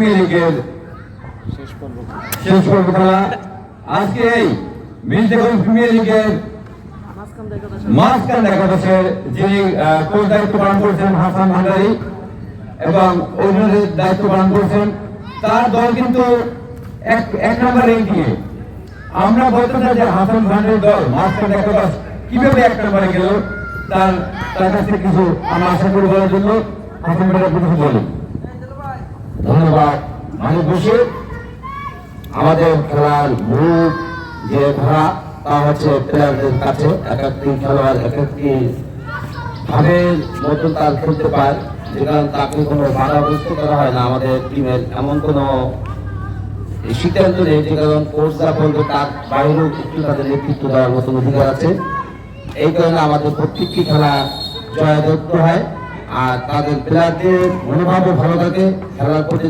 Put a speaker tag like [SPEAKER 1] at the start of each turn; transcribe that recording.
[SPEAKER 1] Premier লিগের শেষ পর্ব খেলা। আজকে এই মির্জাগঞ্জ প্রিমিয়ার লিগের মাঝখান একাদশের যিনি কোচ দায়িত্ব পালন করছেন হাসান ভান্ডারী এবং অন্যদের দায়িত্ব পালন করছেন। তার দল কিন্তু এক এক নম্বর র্যাঙ্কিংয়ে আমরা বলতে চাই যে হাসান ভান্ডারীর দল মাঝখান একাদশ কীভাবে এক নম্বরে গেল? তার তার কাছ থেকে কিছু আমরা আশা করি বলার জন্য হাসান ভান্ডারী কিছু বলি। ধন্যবাদ। মানিক বসির আমাদের খেলার মূল যে ধারা, তা হচ্ছে প্লেয়ারদের কাছে এক একটি খেলোয়াড় এক একটি ভাবের মতন তার খেলতে পায়, যে কারণে তাকে কোনো বাধাগ্রস্ত করা হয় না আমাদের টিমের এমন কোনো সিদ্ধান্ত নেই যে কারণ কোচরা বলবে তার বাইরেও একটু তাদের নেতৃত্ব দেওয়ার মতন অধিকার আছে। এই কারণে আমাদের প্রত্যেকটি খেলা জয়যুক্ত হয়। আর তাদের প্লেয়ারদের মনোভাবও ভালো থাকে খেলার প্রতি